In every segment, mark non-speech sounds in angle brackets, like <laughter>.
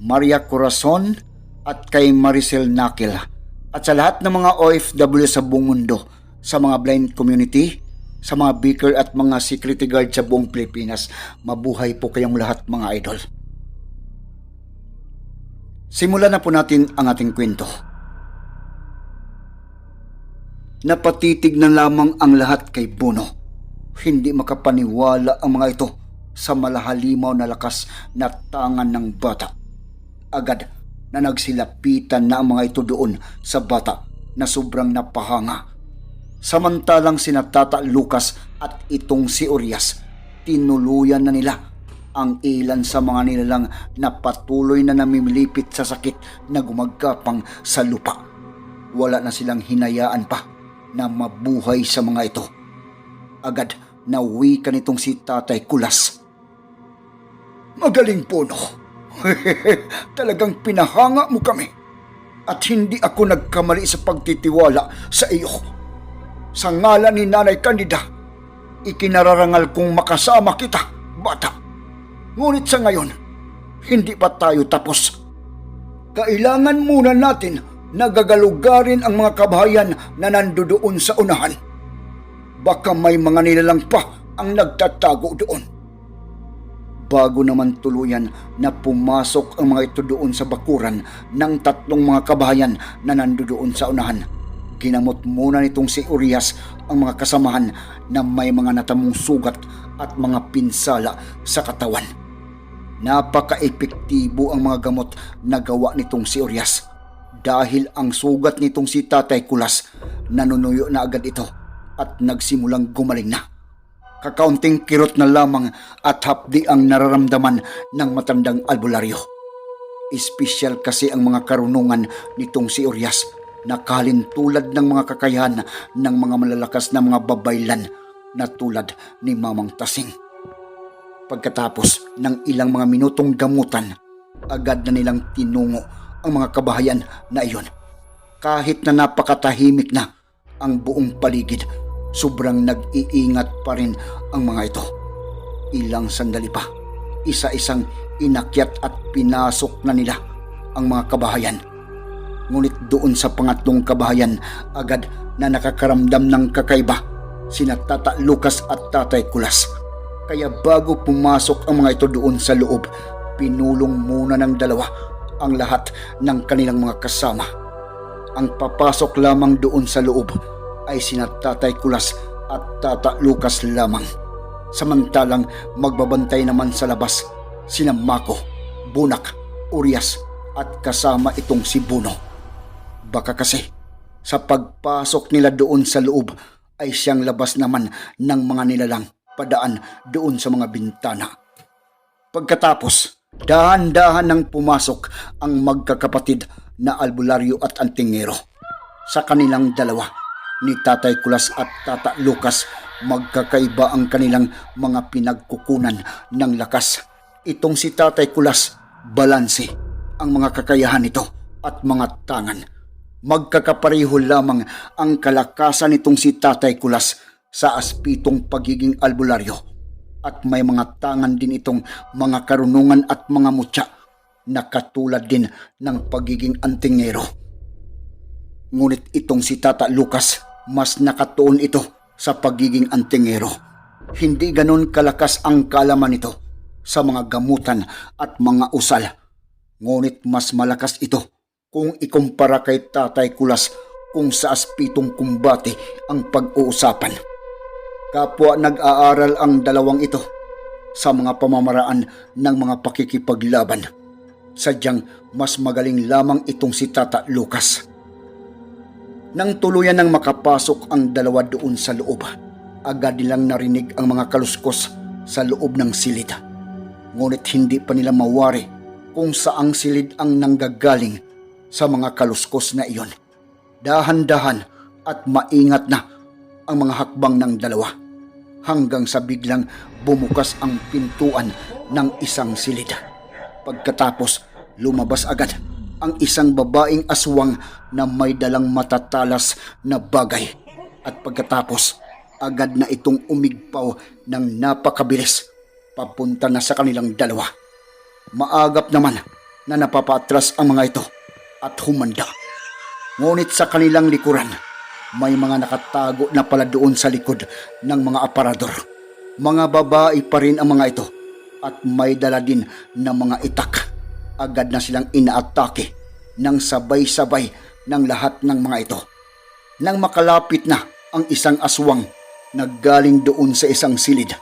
Maria Corazon, at kay Maricel Nakil. At sa lahat ng mga OFW sa buong mundo, sa mga blind community, sa mga beaker at mga security guard sa buong Pilipinas, mabuhay po kayong lahat mga idol. Simulan na po natin ang ating kwento. Napatitig na lamang ang lahat kay Bono. Hindi makapaniwala ang mga ito sa malahalimaw na lakas na tangan ng bata. Agad na nagsilapitan na ang mga ito doon sa bata na sobrang napahanga. Samantalang sina Tata Lucas at itong si Urias, tinuluyan na nila ang ilan sa mga nilalang na patuloy na namimilipit sa sakit na gumagapang sa lupa. Wala na silang hinayaan pa na mabuhay sa mga ito. Agad na ka nitong si Tatay Kulas. Magaling po no. <laughs> Talagang pinahanga mo kami. At hindi ako nagkamali sa pagtitiwala sa iyo. Sa ngalan ni Nanay Candida, ikinararangal kong makasama kita, bata. Ngunit sa ngayon, hindi pa tayo tapos. Kailangan muna natin na gagalugarin ang mga kabahayan na nandoon sa unahan. Baka may mga nilalang pa ang nagtatago doon. Bago naman tuluyan na pumasok ang mga ito doon sa bakuran ng tatlong mga kabahayan na nandoon sa unahan. Ginamot muna nitong si Urias ang mga kasamahan na may mga natamong sugat at mga pinsala sa katawan. Napaka-epektibo ang mga gamot na gawa nitong si Urias dahil ang sugat nitong si Tatay Kulas nanunuyo na agad ito at nagsimulang gumaling na. Kakaunting kirot na lamang at hapdi ang nararamdaman ng matandang albularyo. Espesyal kasi ang mga karunungan nitong si Urias na tulad ng mga kakayahan ng mga malalakas na mga babaylan na tulad ni Mamang Tasing. Pagkatapos ng ilang mga minutong gamutan, agad na nilang tinungo ang mga kabahayan na iyon. Kahit na napakatahimik na ang buong paligid, sobrang nag-iingat pa rin ang mga ito. Ilang sandali pa, isa-isang inakyat at pinasok na nila ang mga kabahayan. Ngunit doon sa pangatlong kabahayan, agad na nakakaramdam ng kakaiba sina Tata Lucas at Tatay Kulas. Kaya bago pumasok ang mga ito doon sa loob, pinulong muna ng dalawa ang lahat ng kanilang mga kasama. Ang papasok lamang doon sa loob ay sina Tatay Kulas at Tata Lucas lamang. Samantalang magbabantay naman sa labas sina Mako, Bunak, Urias at kasama itong si Buno. Baka kasi sa pagpasok nila doon sa loob ay siyang labas naman ng mga nilalang padaan doon sa mga bintana. Pagkatapos, dahan-dahan nang pumasok ang magkakapatid na albularyo at antingero. Sa kanilang dalawa, ni Tatay Kulas at Tata Lucas, magkakaiba ang kanilang mga pinagkukunan ng lakas. Itong si Tatay Kulas, balanse ang mga kakayahan nito at mga tangan. Magkakapareho lamang ang kalakasan nitong si Tatay Kulas sa aspitong pagiging albularyo at may mga tangan din itong mga karunungan at mga mutya na katulad din ng pagiging antingero. Ngunit itong si Tata Lucas, mas nakatuon ito sa pagiging antingero. Hindi ganon kalakas ang kalaman nito sa mga gamutan at mga usal. Ngunit mas malakas ito kung ikumpara kay Tatay Kulas kung sa aspitong kumbate ang pag-uusapan. Kapwa nag-aaral ang dalawang ito sa mga pamamaraan ng mga pakikipaglaban. Sadyang mas magaling lamang itong si Tata Lucas. Nang tuluyan ng makapasok ang dalawa doon sa loob, agad nilang narinig ang mga kaluskos sa loob ng silid. Ngunit hindi pa nila mawari kung saang silid ang nanggagaling sa mga kaluskos na iyon. Dahan-dahan at maingat na ang mga hakbang ng dalawa hanggang sa biglang bumukas ang pintuan ng isang silid. Pagkatapos, lumabas agad ang isang babaeng aswang na may dalang matatalas na bagay. At pagkatapos, agad na itong umigpaw ng napakabilis papunta na sa kanilang dalawa. Maagap naman na napapatras ang mga ito at humanda. Ngunit sa kanilang likuran, may mga nakatago na pala doon sa likod ng mga aparador. Mga babae pa rin ang mga ito at may dala din na mga itak. Agad na silang inaatake ng sabay-sabay ng lahat ng mga ito. Nang makalapit na ang isang aswang na galing doon sa isang silid,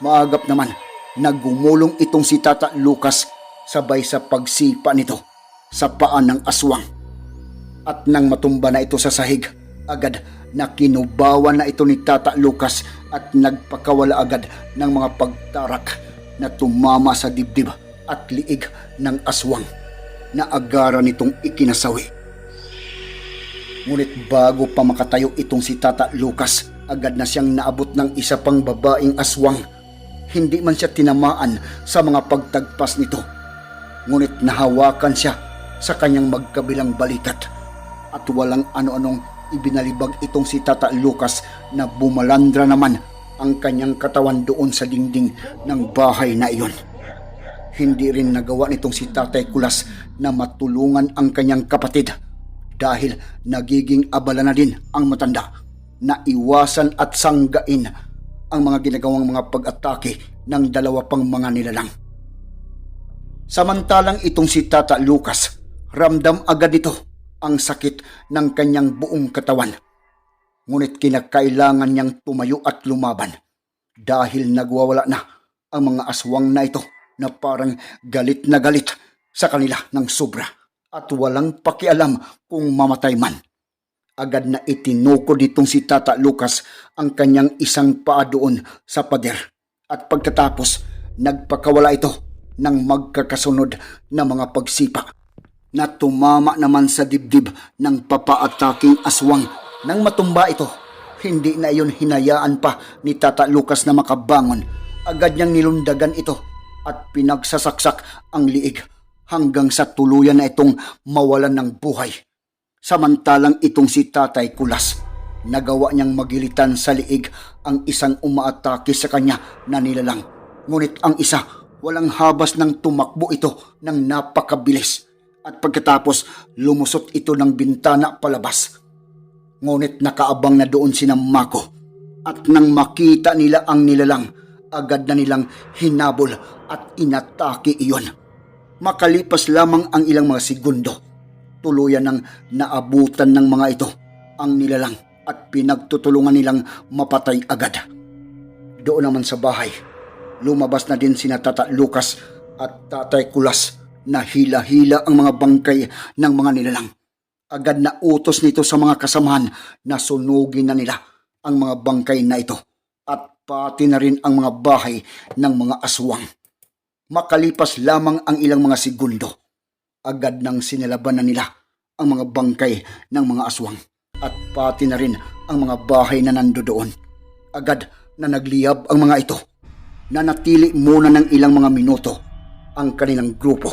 maagap naman nagumulong itong si Tata Lucas sabay sa pagsipa nito sa paan ng aswang. At nang matumba na ito sa sahig, agad na kinubawan na ito ni Tata Lucas at nagpakawala agad ng mga pagtarak na tumama sa dibdib at liig ng aswang na agara nitong ikinasawi. Ngunit bago pa makatayo itong si Tata Lucas, agad na siyang naabot ng isa pang babaeng aswang. Hindi man siya tinamaan sa mga pagtagpas nito. Ngunit nahawakan siya sa kanyang magkabilang balikat at walang ano-anong ibinalibag itong si Tata Lucas na bumalandra naman ang kanyang katawan doon sa dingding ng bahay na iyon. Hindi rin nagawa nitong si Tatay Kulas na matulungan ang kanyang kapatid dahil nagiging abala na din ang matanda na iwasan at sanggain ang mga ginagawang mga pag-atake ng dalawa pang mga nilalang. Samantalang itong si Tata Lucas, ramdam agad nito ang sakit ng kanyang buong katawan. Ngunit kinakailangan niyang tumayo at lumaban dahil nagwawala na ang mga aswang na ito na parang galit na galit sa kanila ng sobra at walang pakialam kung mamatay man. Agad na itinuko ditong si Tata Lucas ang kanyang isang paa doon sa pader at pagkatapos nagpakawala ito ng magkakasunod na mga pagsipa na tumama naman sa dibdib ng papaataking aswang nang matumba ito. Hindi na iyon hinayaan pa ni Tata Lucas na makabangon. Agad niyang nilundagan ito at pinagsasaksak ang liig hanggang sa tuluyan na itong mawalan ng buhay. Samantalang itong si Tatay Kulas, nagawa niyang magilitan sa liig ang isang umaatake sa kanya na nilalang. Ngunit ang isa, walang habas ng tumakbo ito ng napakabilis. At pagkatapos, lumusot ito ng bintana palabas. Ngunit nakaabang na doon si Mako. At nang makita nila ang nilalang, agad na nilang hinabol at inatake iyon. Makalipas lamang ang ilang mga segundo, tuluyan ng naabutan ng mga ito ang nilalang at pinagtutulungan nilang mapatay agad. Doon naman sa bahay, lumabas na din sina Tata Lucas at Tatay Kulas na hila-hila ang mga bangkay ng mga nilalang. Agad na utos nito sa mga kasamahan na sunugin na nila ang mga bangkay na ito at pati na rin ang mga bahay ng mga aswang. Makalipas lamang ang ilang mga segundo, agad nang sinilaban na nila ang mga bangkay ng mga aswang at pati na rin ang mga bahay na nando doon. Agad na nagliyab ang mga ito. Nanatili muna ng ilang mga minuto ang kanilang grupo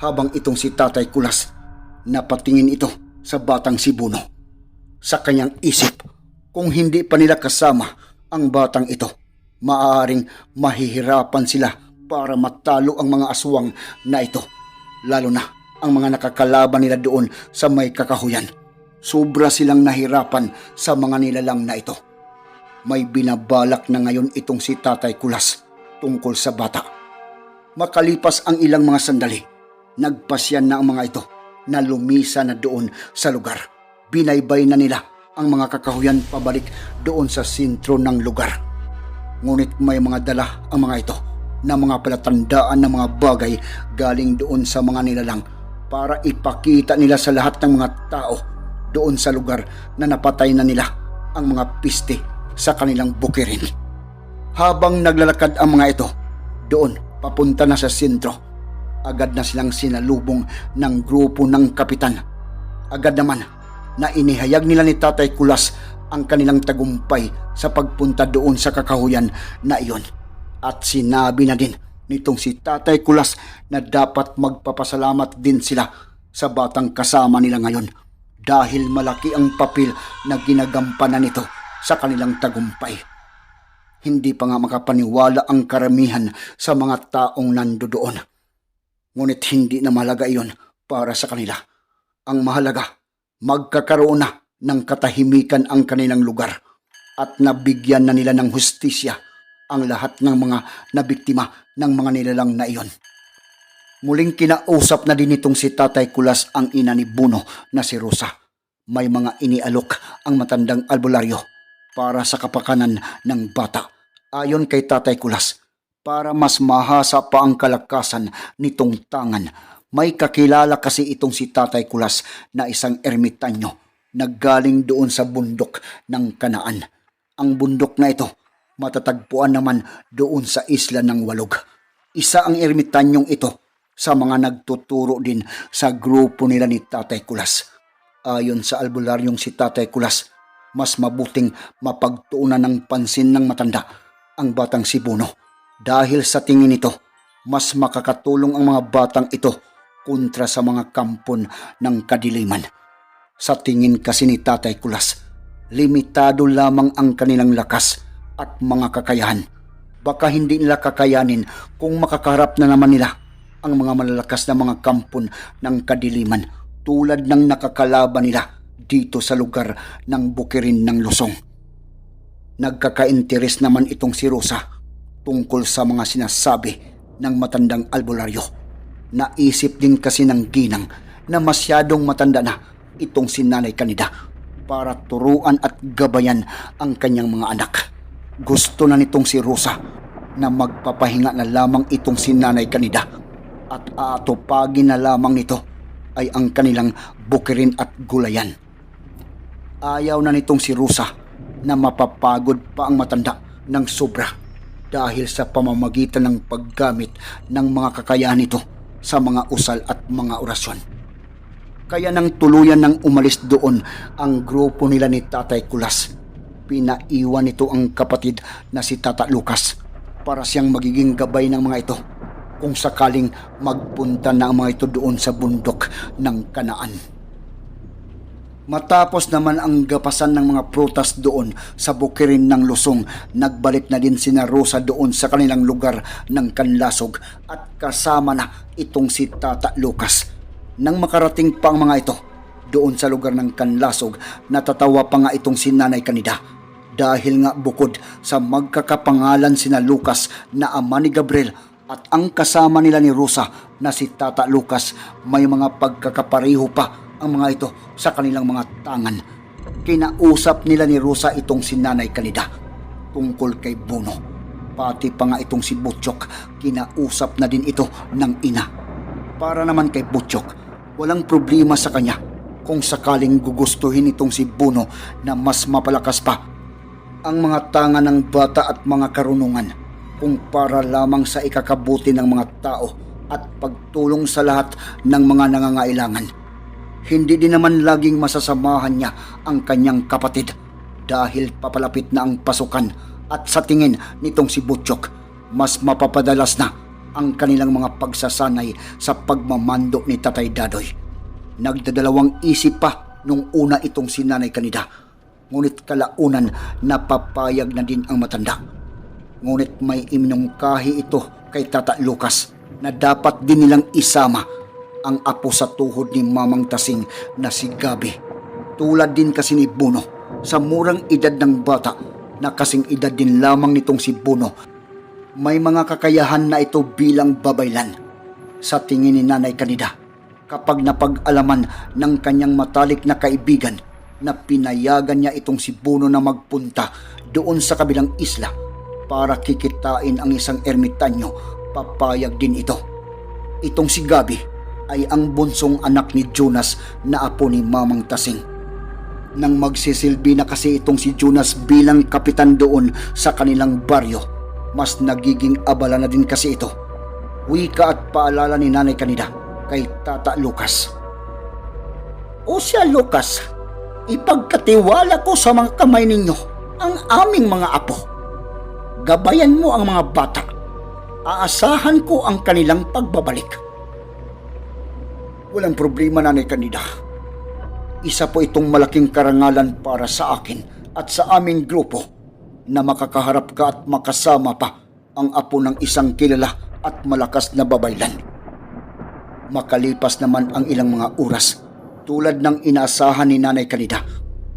habang itong si Tatay Kulas napatingin ito sa batang si Buno. Sa kanyang isip, kung hindi pa nila kasama ang batang ito, maaaring mahihirapan sila para matalo ang mga aswang na ito. Lalo na ang mga nakakalaban nila doon sa may kakahuyan. Sobra silang nahirapan sa mga nilalang na ito. May binabalak na ngayon itong si Tatay Kulas tungkol sa bata. Makalipas ang ilang mga sandali, nagpasyan na ang mga ito na lumisa na doon sa lugar. Binaybay na nila ang mga kakahuyan pabalik doon sa sentro ng lugar. Ngunit may mga dala ang mga ito na mga palatandaan ng mga bagay galing doon sa mga nilalang para ipakita nila sa lahat ng mga tao doon sa lugar na napatay na nila ang mga piste sa kanilang bukirin. Habang naglalakad ang mga ito, doon papunta na sa sentro, agad na silang sinalubong ng grupo ng kapitan. Agad naman na inihayag nila ni Tatay Kulas ang kanilang tagumpay sa pagpunta doon sa kakahuyan na iyon. At sinabi na din nitong si Tatay Kulas na dapat magpapasalamat din sila sa batang kasama nila ngayon dahil malaki ang papel na ginagampanan nito sa kanilang tagumpay. Hindi pa nga makapaniwala ang karamihan sa mga taong nando doon. Ngunit hindi na mahalaga iyon para sa kanila. Ang mahalaga, magkakaroon na ng katahimikan ang kanilang lugar at nabigyan na nila ng hustisya ang lahat ng mga nabiktima ng mga nilalang na iyon. Muling kinausap na din itong si Tatay Kulas ang ina ni Buno na si Rosa. May mga inialok ang matandang albularyo para sa kapakanan ng bata. Ayon kay Tatay Kulas, para mas mahasa pa ang kalakasan nitong tangan, may kakilala kasi itong si Tatay Kulas na isang ermitanyo na galing doon sa bundok ng Kanaan. Ang bundok na ito, matatagpuan naman doon sa isla ng Walog. Isa ang ermitanyong ito sa mga nagtuturo din sa grupo nila ni Tatay Kulas. Ayon sa albularyong si Tatay Kulas, mas mabuting mapagtuunan ng pansin ng matanda ang batang si Buno. Dahil sa tingin nito, mas makakatulong ang mga batang ito kontra sa mga kampon ng kadiliman. Sa tingin kasi ni Tatay Kulas, limitado lamang ang kanilang lakas at mga kakayahan. Baka hindi nila kakayanin kung makakarap na naman nila ang mga malalakas na mga kampon ng kadiliman tulad ng nakakalaban nila dito sa lugar ng bukirin ng Lusong. Nagkakainteres naman itong si Rosa tungkol sa mga sinasabi ng matandang albularyo. Naisip din kasi ng ginang na masyadong matanda na itong si Nanay Kanida para turuan at gabayan ang kanyang mga anak. Gusto na nitong si Rosa na magpapahinga na lamang itong si Nanay Kanida at aatupagin na lamang nito ay ang kanilang bukirin at gulayan. Ayaw na nitong si Rosa na mapapagod pa ang matanda ng sobra dahil sa pamamagitan ng paggamit ng mga kakayahan nito sa mga usal at mga orasyon. Kaya nang tuluyan ng umalis doon ang grupo nila ni Tatay Kulas. Pinaiwan nito ang kapatid na si Tata Lucas para siyang magiging gabay ng mga ito kung sakaling magpunta na ang mga ito doon sa bundok ng Kanaan. Matapos naman ang gapasan ng mga prutas doon sa bukirin ng Lusong, nagbalik na din sina Rosa doon sa kanilang lugar ng Kanlasog at kasama na itong si Tata Lucas. Nang makarating pa ang mga ito doon sa lugar ng Kanlasog, natatawa pa nga itong si Nanay Kanida dahil nga bukod sa magkakapangalan sina Lucas na ama ni Gabriel at ang kasama nila ni Rosa na si Tata Lucas may mga pagkakapareho pa ang mga ito sa kanilang mga tangan. Kinausap nila ni Rosa itong si Nanay Kanida tungkol kay Buno. Pati pa nga itong si Butchok, kinausap na din ito ng ina. Para naman kay Butchok, walang problema sa kanya kung sakaling gugustuhin itong si Buno na mas mapalakas pa ang mga tanga ng bata at mga karunungan kung para lamang sa ikakabuti ng mga tao at pagtulong sa lahat ng mga nangangailangan. Hindi din naman laging masasamahan niya ang kanyang kapatid dahil papalapit na ang pasukan at sa tingin nitong si Butchok, mas mapapadalas na ang kanilang mga pagsasanay sa pagmamando ni Tatay Dadoy. Nagdadalawang isip pa nung una itong si Nanay Kanida, ngunit kalaunan napapayag na din ang matanda. Ngunit may iminungkahi ito kay Tata Lucas na dapat din nilang isama ang apo sa tuhod ni Mamang Tasing na si Gabi. Tulad din kasi ni Buno sa murang edad ng bata na kasing edad din lamang nitong si Buno. May mga kakayahan na ito bilang babaylan. Sa tingin ni Nanay Kanida, kapag napag-alaman ng kanyang matalik na kaibigan na pinayagan niya itong si Buno na magpunta doon sa kabilang isla para kikitain ang isang ermitanyo, papayag din ito. Itong si Gabi ay ang bunsong anak ni Jonas na apo ni Mamang Tasing. Nang magsisilbi na kasi itong si Jonas bilang kapitan doon sa kanilang baryo, mas nagiging abala na din kasi ito. wika at paalala ni Nanay Kanida kay Tata Lucas. O siya Lucas, ipagkatiwala ko sa mga kamay ninyo ang aming mga apo. Gabayan mo ang mga bata. Aasahan ko ang kanilang pagbabalik. Walang problema, Nanay Kanida. Isa po itong malaking karangalan para sa akin at sa aming grupo na makakaharap ka at makasama pa ang apo ng isang kilala at malakas na babaylan. Makalipas naman ang ilang mga oras, tulad ng inaasahan ni Nanay Kanida,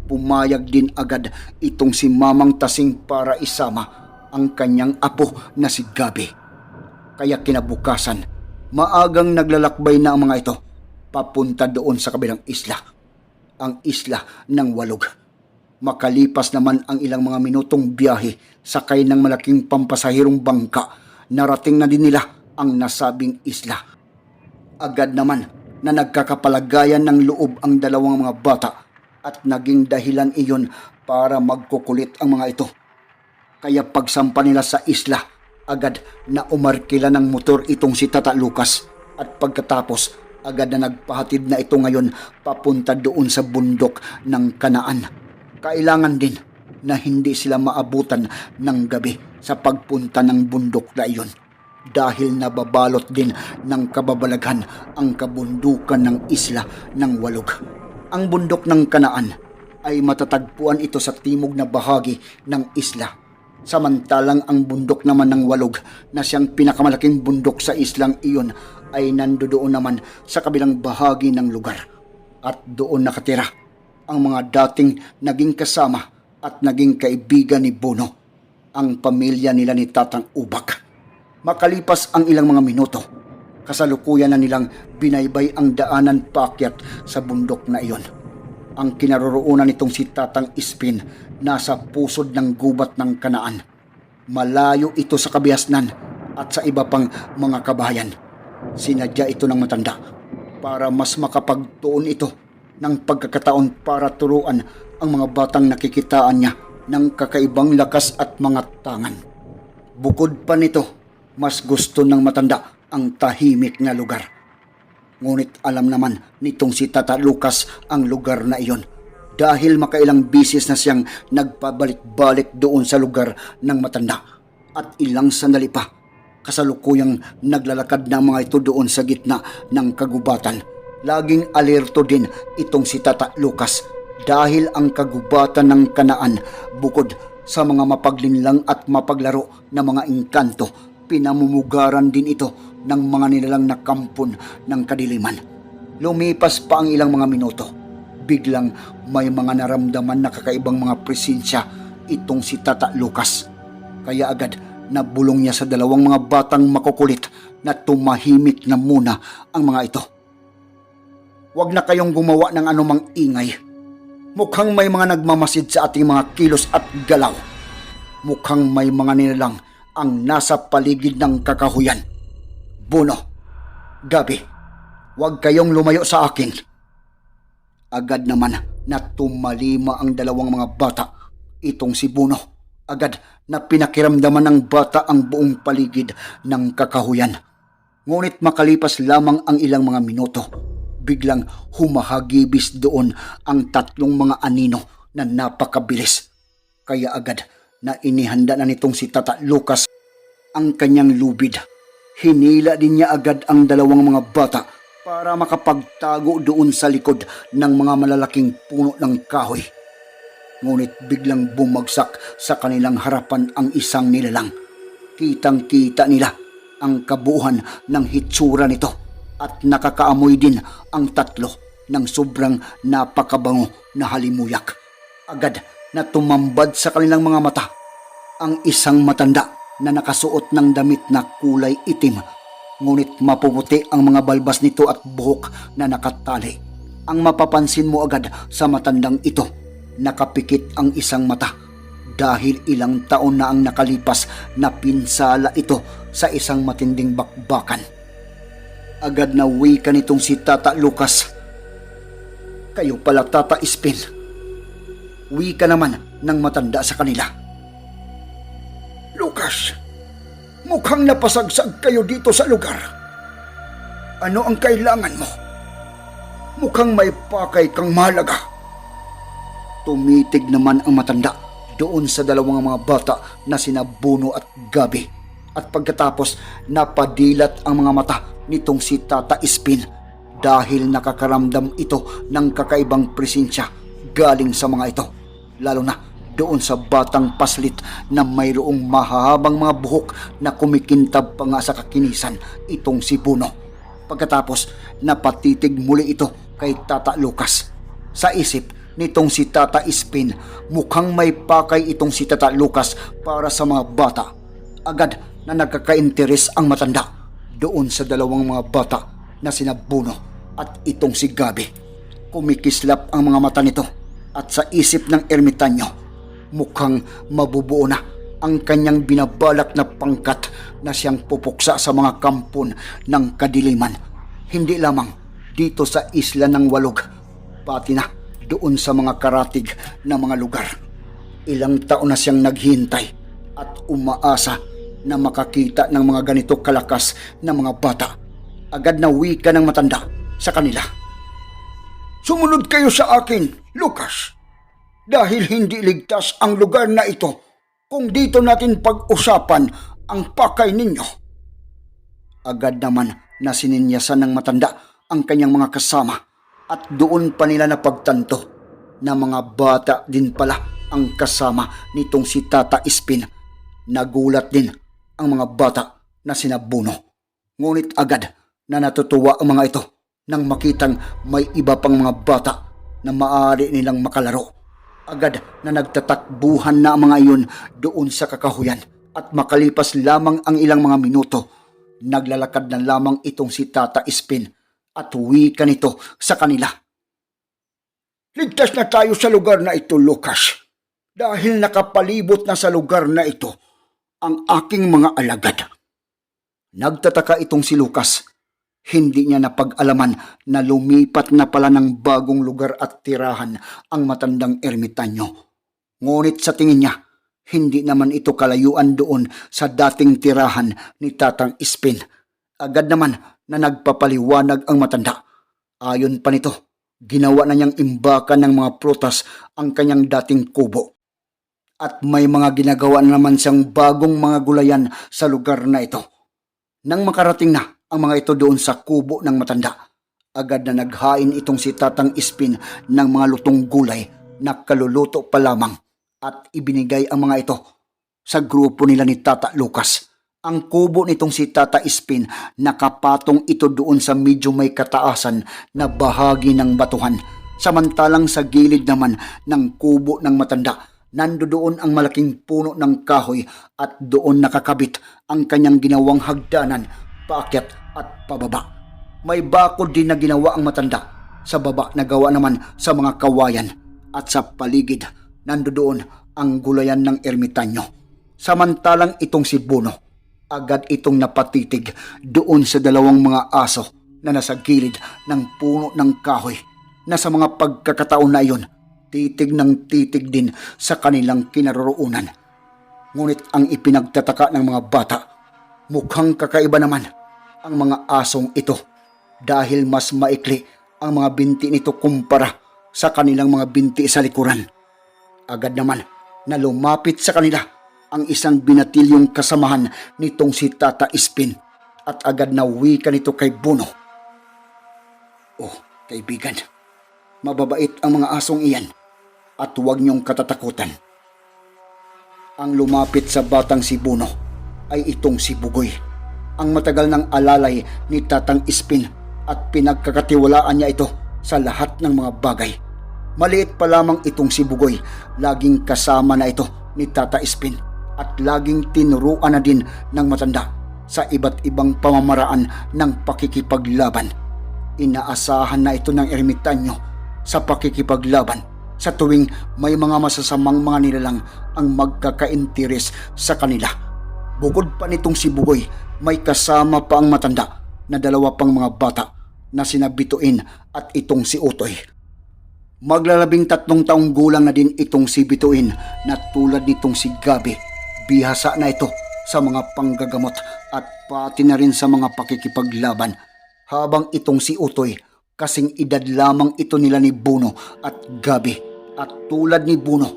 pumayag din agad itong si Mamang Tasing para isama ang kanyang apo na si Gabi. Kaya kinabukasan, maagang naglalakbay na ang mga ito papunta doon sa kabilang isla, ang isla ng Walog. Makalipas naman ang ilang mga minutong biyahe sakay ng malaking pampasahirong bangka, narating na din nila ang nasabing isla. Agad naman na nagkakapalagayan ng loob ang dalawang mga bata at naging dahilan iyon para magkukulit ang mga ito. Kaya pagsampa nila sa isla, agad na umarkila ng motor itong si Tata Lucas at pagkatapos agad na nagpahatid na ito ngayon papunta doon sa bundok ng Kanaan. Kailangan din na hindi sila maabutan ng gabi sa pagpunta ng bundok na iyon dahil nababalot din ng kababalaghan ang kabundukan ng isla ng Walog. Ang bundok ng Kanaan ay matatagpuan ito sa timog na bahagi ng isla Samantalang ang bundok naman ng Walog na siyang pinakamalaking bundok sa islang iyon ay nandoon naman sa kabilang bahagi ng lugar. At doon nakatira ang mga dating naging kasama at naging kaibigan ni Bono, ang pamilya nila ni Tatang Ubak. Makalipas ang ilang mga minuto, kasalukuyan na nilang binaybay ang daanan pakyat sa bundok na iyon. Ang kinaroroonan nitong si Tatang Ispin nasa pusod ng gubat ng kanaan. Malayo ito sa kabihasnan at sa iba pang mga kabahayan. Sinadya ito ng matanda para mas makapagtuon ito ng pagkakataon para turuan ang mga batang nakikitaan niya ng kakaibang lakas at mga tangan. Bukod pa nito, mas gusto ng matanda ang tahimik na lugar. Ngunit alam naman nitong si Tata Lucas ang lugar na iyon dahil makailang bisis na siyang nagpabalik-balik doon sa lugar ng matanda at ilang sandali pa kasalukuyang naglalakad ng mga ito doon sa gitna ng kagubatan. Laging alerto din itong si Tata Lucas dahil ang kagubatan ng kanaan bukod sa mga mapaglinlang at mapaglaro na mga engkanto, pinamumugaran din ito ng mga nilalang na kampon ng kadiliman. Lumipas pa ang ilang mga minuto. Biglang may mga naramdaman na kakaibang mga presensya itong si Tata Lucas. Kaya agad nabulong niya sa dalawang mga batang makukulit na tumahimik na muna ang mga ito. Huwag na kayong gumawa ng anumang ingay. Mukhang may mga nagmamasid sa ating mga kilos at galaw. Mukhang may mga nilalang ang nasa paligid ng kakahuyan. Buno, Gabi, huwag kayong lumayo sa akin. Agad naman na tumalima ang dalawang mga bata. Itong si Buno, agad na pinakiramdaman ng bata ang buong paligid ng kakahuyan. Ngunit makalipas lamang ang ilang mga minuto, biglang humahagibis doon ang tatlong mga anino na napakabilis. Kaya agad na inihanda na nitong si Tata Lucas ang kanyang lubid. Hinila din niya agad ang dalawang mga bata para makapagtago doon sa likod ng mga malalaking puno ng kahoy. Ngunit biglang bumagsak sa kanilang harapan ang isang nilalang. Kitang-kita nila ang kabuuan ng hitsura nito at nakakaamoy din ang tatlo ng sobrang napakabango na halimuyak. Agad na tumambad sa kanilang mga mata ang isang matanda na nakasuot ng damit na kulay itim. Ngunit mapuputi ang mga balbas nito at buhok na nakatali. Ang mapapansin mo agad sa matandang ito, nakapikit ang isang mata dahil ilang taon na ang nakalipas na pinsala ito sa isang matinding bakbakan. Agad na wika nitong si Tata Lucas. Kayo pala Tata Ispin. Wika naman ng matanda sa kanila. Lucas, Mukhang napasagsag kayo dito sa lugar. Ano ang kailangan mo? Mukhang may pakay kang mahalaga. Tumitig naman ang matanda doon sa dalawang mga bata na sina Buno at Gabi. At pagkatapos napadilat ang mga mata nitong si Tata Ispin dahil nakakaramdam ito ng kakaibang presensya galing sa mga ito. Lalo na doon sa batang paslit na mayroong mahahabang mga buhok na kumikintab pa nga sa kakinisan itong si Buno. Pagkatapos napatitig muli ito kay Tata Lucas. Sa isip nitong si Tata Ispin, mukhang may pakay itong si Tata Lucas para sa mga bata. Agad na nagkakainteres ang matanda doon sa dalawang mga bata na sina Buno at itong si Gabi. Kumikislap ang mga mata nito at sa isip ng ermitanyo, mukhang mabubuo na ang kanyang binabalak na pangkat na siyang pupuksa sa mga kampon ng kadiliman. Hindi lamang dito sa isla ng Walog, pati na doon sa mga karatig na mga lugar. Ilang taon na siyang naghihintay at umaasa na makakita ng mga ganito kalakas na mga bata. Agad na wika ng matanda sa kanila. Sumunod kayo sa akin, Lucas. Dahil hindi ligtas ang lugar na ito kung dito natin pag-usapan ang pakay ninyo. Agad naman na sininyasan ng matanda ang kanyang mga kasama at doon pa nila napagtanto na mga bata din pala ang kasama nitong si Tata Ispin. Nagulat din ang mga bata na sinabuno. Ngunit agad na natutuwa ang mga ito nang makitang may iba pang mga bata na maaari nilang makalaro. Agad na nagtatakbuhan na ang mga iyon doon sa kakahuyan at makalipas lamang ang ilang mga minuto, naglalakad na lamang itong si Tata Ispin at wika nito sa kanila. Ligtas na tayo sa lugar na ito, Lucas. Dahil nakapalibot na sa lugar na ito ang aking mga alagad. Nagtataka itong si Lucas. Hindi niya napag-alaman na lumipat na pala ng bagong lugar at tirahan ang matandang ermitanyo. Ngunit sa tingin niya, hindi naman ito kalayuan doon sa dating tirahan ni Tatang Ispin. Agad naman na nagpapaliwanag ang matanda. Ayon pa nito, ginawa na niyang imbakan ng mga prutas ang kanyang dating kubo. At may mga ginagawa na naman siyang bagong mga gulayan sa lugar na ito. Nang makarating na ang mga ito doon sa kubo ng matanda, agad na naghain itong si Tatang Ispin ng mga lutong gulay na kaluluto pa lamang at ibinigay ang mga ito sa grupo nila ni Tata Lucas. Ang kubo nitong si Tata Ispin nakapatong ito doon sa medyo may kataasan na bahagi ng batuhan. Samantalang sa gilid naman ng kubo ng matanda, nando doon ang malaking puno ng kahoy at doon nakakabit ang kanyang ginawang hagdanan, paakyat at pababa. May bakod din na ginawa ang matanda sa baba na gawa naman sa mga kawayan at sa paligid nando doon ang gulayan ng ermitanyo. Samantalang itong si Buno, agad itong napatitig doon sa dalawang mga aso na nasa gilid ng puno ng kahoy na sa mga pagkakataon na iyon, titig ng titig din sa kanilang kinaroroonan. Ngunit ang ipinagtataka ng mga bata, mukhang kakaiba naman ang mga asong ito dahil mas maikli ang mga binti nito kumpara sa kanilang mga binti sa likuran. Agad naman na lumapit sa kanila ang isang binatilyong kasamahan nitong si Tata Ispin at agad na wika nito kay Buno. Oh, kaibigan, mababait ang mga asong iyan at huwag niyong katatakutan. Ang lumapit sa batang si Buno ay itong si Bugoy, ang matagal ng alalay ni Tatang Ispin at pinagkakatiwalaan niya ito sa lahat ng mga bagay. Maliit pa lamang itong si Bugoy, laging kasama na ito ni Tata Ispin at laging tinuruan na din ng matanda sa iba't ibang pamamaraan ng pakikipaglaban. Inaasahan na ito ng ermitanyo sa pakikipaglaban sa tuwing may mga masasamang mga nilalang ang magkakainteres sa kanila. Bukod pa nitong si Bugoy, may kasama pa ang matanda na dalawa pang mga bata na sinabituin at itong si Utoy. Maglalabing tatlong taong gulang na din itong si Bituin na tulad nitong si Gabi. Bihasa na ito sa mga panggagamot at pati na rin sa mga pakikipaglaban. Habang itong si Utoy, kasing edad lamang ito nila ni Buno at Gabi. At tulad ni Buno,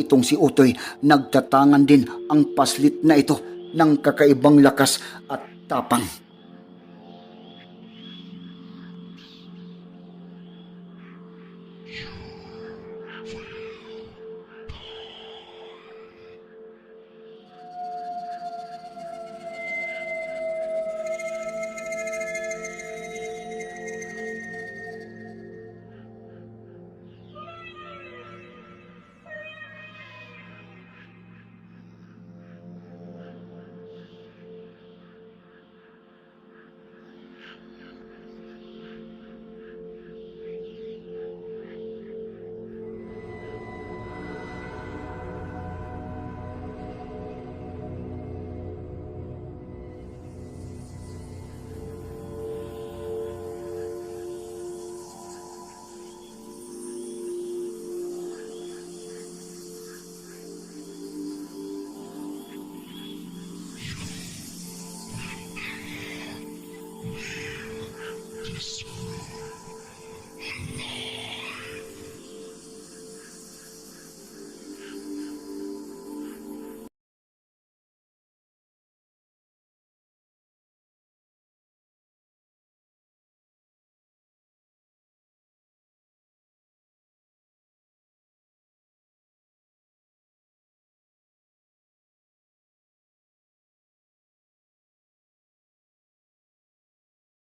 itong si Utoy nagtatangan din ang paslit na ito ng kakaibang lakas at tapang.